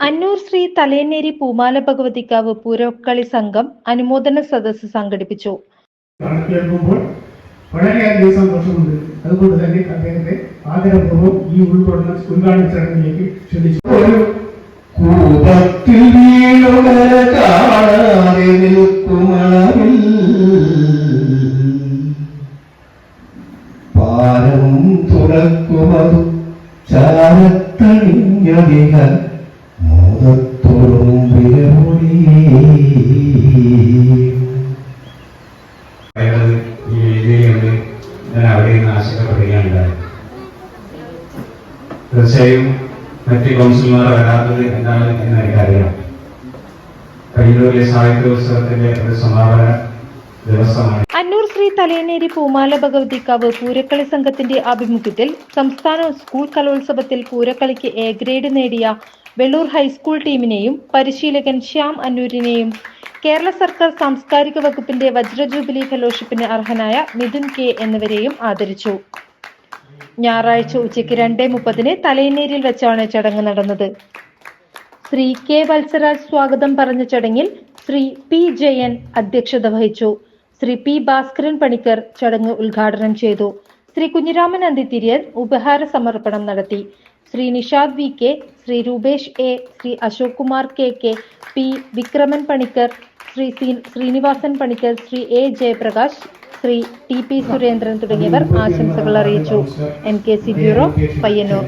അന്നൂർ ശ്രീ തലേനേരി പൂമാല ഭഗവതിക്കാവ് പൂരക്കളി സംഘം അനുമോദന സദസ്സ് സംഘടിപ്പിച്ചു. വളരെയധികം സന്തോഷമുണ്ട്. അതുകൊണ്ട് തന്നെ അദ്ദേഹത്തെ ആദരപൂർവം ഈ ഉൾപ്പെടുന്ന ഉദ്ഘാടന ചടങ്ങിലേക്ക് ക്ഷണിച്ചു. ഒരു കൂപത്തിൽ കാണാതെ നിൽക്കുമളവിൽ പാരം തുറക്കുമതു ചാരത്തണിഞ്ഞതിക തീർച്ചയായും മറ്റ് കൗൺസിലർമാർ വരാത്തത് എന്താണ് എന്ന് എനിക്കറിയാം കയ്യൂരിലെ ഒരു സമാപന ദിവസമാണ് അന്നൂർ ശ്രീ തലയനേരി പൂമാല ഭഗവതിക്കാവ് പൂരക്കളി സംഘത്തിന്റെ ആഭിമുഖ്യത്തിൽ സംസ്ഥാന സ്കൂൾ കലോത്സവത്തിൽ പൂരക്കളിക്ക് എ ഗ്രേഡ് നേടിയ വെള്ളൂർ ഹൈസ്കൂൾ ടീമിനെയും പരിശീലകൻ ശ്യാം അന്നൂരിനെയും കേരള സർക്കാർ സാംസ്കാരിക വകുപ്പിന്റെ വജ്രജൂബിലി ഫെലോഷിപ്പിന് അർഹനായ മിഥുൻ കെ എന്നിവരെയും ആദരിച്ചു. ഞായറാഴ്ച ഉച്ചയ്ക്ക് രണ്ടേ മുപ്പതിന് തലേനേരിൽ വെച്ചാണ് ചടങ്ങ് നടന്നത്. ശ്രീ കെ വത്സരാജ് സ്വാഗതം പറഞ്ഞ ചടങ്ങിൽ ശ്രീ പി ജയൻ അധ്യക്ഷത വഹിച്ചു. ശ്രീ പി ഭാസ്കരൻ പണിക്കർ ചടങ്ങ് ഉദ്ഘാടനം ചെയ്തു. ശ്രീ കുഞ്ഞിരാമൻ അന്തിത്തിരിയൻ ഉപഹാര സമർപ്പണം നടത്തി. Shri Nishad V K Shri Rupesh A Shri Ashok Kumar K K P Vikraman Panicker Shri Srinivasan Panicker Shri A Jayaprakash Shri T P Surendran തുടങ്ങിയവർ ആശംസകൾ അറിയിച്ചു. M K C bureau Payyanur.